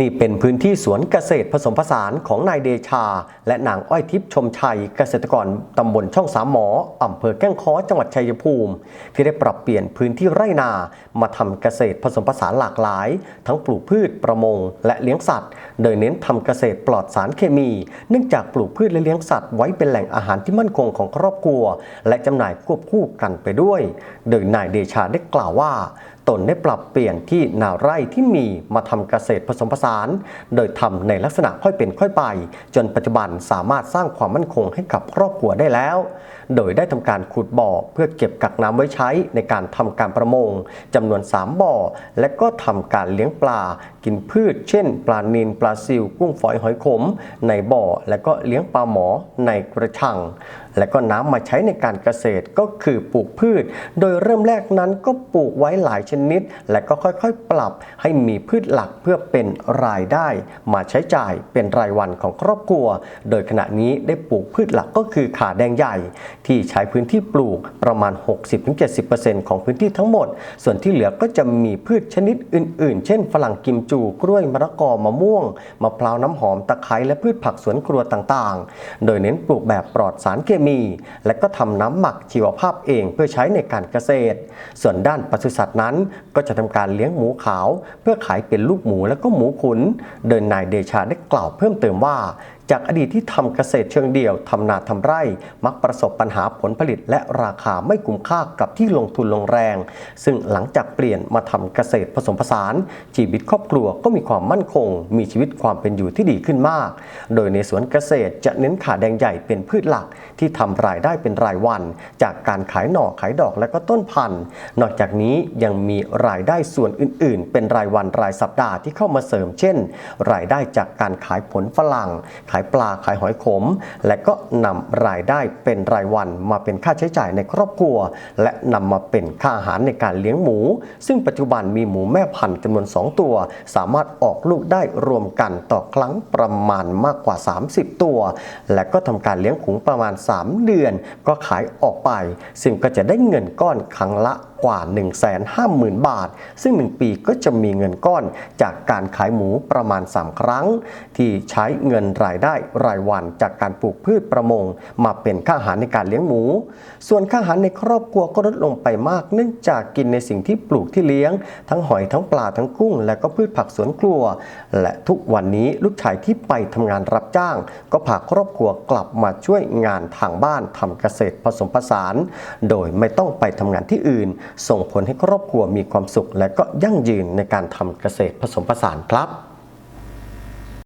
นี่เป็นพื้นที่สวนเกษตรผสมผสานของนายเดชา และนางอ้อยทิพย์ชมชัยเกษตรกรตำบลช่องสามหมออำเภอแก้งค้อจังหวัดชัยภูมิ ที่ได้ปรับเปลี่ยนพื้นที่ไร่นา มาทำเกษตรผสมผสานหลากหลาย ทั้งปลูกพืชประมง และเลี้ยงสัตว์ โดยเน้นทำเกษตรปลอดสารเคมี เนื่องจากปลูกพืชและเลี้ยงสัตว์ไว้เป็นแหล่งอาหารที่มั่นคงของครอบครัว และจำหน่ายควบคู่กันไปด้วย โดยนายเดชาได้กล่าวว่า ตนได้ปรับเปลี่ยนที่นาไร่ที่มีมาทำเกษตรผสมผสาน โดยทำในลักษณะค่อยเป็นค่อยไป จนปัจจุบันสามารถสร้างความมั่นคงให้กับครอบครัวได้แล้ว โดยได้ทำการขุดบ่อเพื่อเก็บกักน้ำไว้ใช้ในการทำการประมงจำนวน 3 บ่อ และก็ทำการเลี้ยงปลา กินพืช เช่น ปลานิลปลาซิว กุ้งฝอยหอยขม ในบ่อ และก็เลี้ยงปลาหมอในกระชัง และก็น้ำมาใช้ในการเกษตรก็คือปลูกพืช โดยเริ่มแรกนั้นก็ปลูกไว้หลายชนิด และก็ค่อยๆ ปรับให้มีพืชหลักเพื่อเป็นรายได้ มาใช้จ่ายเป็นรายวันของครอบครัว โดยขณะนี้ได้ปลูกพืชหลักก็คือขาแดงใหญ่ ที่ใช้พื้นที่ปลูกประมาณ 60-70%ของพื้นที่ทั้งหมด ส่วนที่เหลือก็จะมีพืชชนิดอื่น ๆ เช่นฝรั่งกิมจูกล้วยมะละกอมะม่วงมะพร้าวน้ำหอมตะไคร้และพืชผักสวนครัวต่างๆ โดยเน้นปลูกแบบปลอดสารเคมี และก็ทำน้ำหมักชีวภาพเองเพื่อใช้ในการเกษตร ส่วนด้านปศุสัตว์นั้นก็จะทำการเลี้ยงหมูขาว เพื่อขายเป็นลูกหมูและก็หมูขุน โดยนายเดชาได้กล่าวเพิ่มเติมว่า จากอดีตที่ทำเกษตรเชิงเดี่ยวทำนาทำไร่ มักประสบปัญหาผลผลิต และราคาไม่คุ้มค่ากับที่ลงทุนลงแรง ซึ่งหลังจากเปลี่ยนมาทำเกษตรผสมผสาน ชีวิตครอบครัวก็มีความมั่นคง มีชีวิตความเป็นอยู่ที่ดีขึ้นมาก โดยในสวนเกษตรจะเน้นขาแดงใหญ่เป็นพืชหลัก ที่ทำรายได้เป็นรายวัน จากการขายหน่อขายดอกและก็ต้นพันธุ์ นอกจากนี้ยังมีรายได้ส่วนอื่น ๆ เป็นรายวันรายสัปดาห์ที่เข้ามาเสริม เช่น รายได้จากการขายผลฝรั่งขายปลาขายหอยขม และก็นำรายได้เป็นรายวันมาเป็นค่าใช้จ่ายในครอบครัว และนำมาเป็นค่าอาหารในการเลี้ยงหมู ซึ่งปัจจุบันมีหมูแม่พันธุ์จำนวน 2 ตัว สามารถออกลูกได้รวมกันต่อครั้งประมาณมากกว่า 30 ตัว และก็ทำการเลี้ยงขุงประมาณ 3 เดือน ก็ขายออกไป ซึ่งก็จะได้เงินก้อนครั้งละกว่า 150,000 บาท ซึ่ง 1 ปีก็จะมีเงินก้อนจากการขายหมูประมาณ 3 ครั้ง ที่ใช้เงินรายได้รายวันจากการปลูกพืชประมง มาเป็นค่าอาหารในการเลี้ยงหมู ส่วนค่าอาหารในครอบครัวก็ลดลงไปมาก เนื่องจากกินในสิ่งที่ปลูกที่เลี้ยง ทั้งหอยทั้งปลาทั้งกุ้ง และก็พืชผักสวนครัว และทุกวันนี้ลูกชายที่ไปทำงานรับจ้าง ก็พาครอบครัวกลับมาช่วยงานทางบ้านทำเกษตรผสมผสาน โดยไม่ต้องไปทำงานที่อื่นส่งผลให้ครอบครัวมีความสุขและก็ยั่งยืนในการทำเกษตรผสมผสานครับ